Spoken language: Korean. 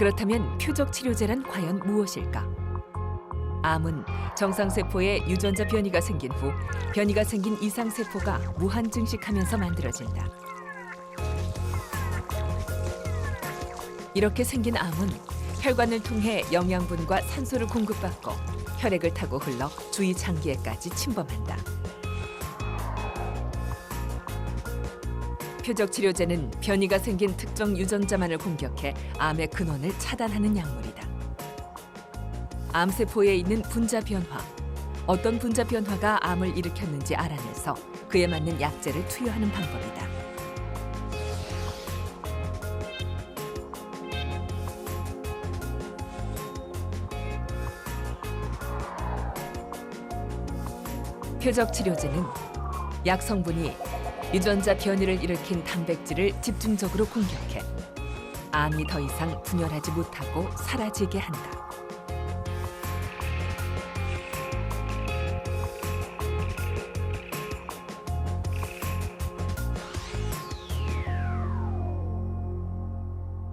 그렇다면 표적 치료제란 과연 무엇일까? 암은 정상세포에 유전자 변이가 생긴 후 변이가 생긴 이상세포가 무한 증식하면서 만들어진다. 이렇게 생긴 암은 혈관을 통해 영양분과 산소를 공급받고 혈액을 타고 흘러 주위 장기에까지 침범한다. 표적 치료제는 변이가 생긴 특정 유전자만을 공격해 암의 근원을 차단하는 약물이다. 암세포에 있는 분자 변화, 어떤 분자 변화가 암을 일으켰는지 알아내서 그에 맞는 약제를 투여하는 방법이다. 표적 치료제는 약 성분이 유전자 변이를 일으킨 단백질을 집중적으로 공격해 암이 더 이상 분열하지 못하고 사라지게 한다.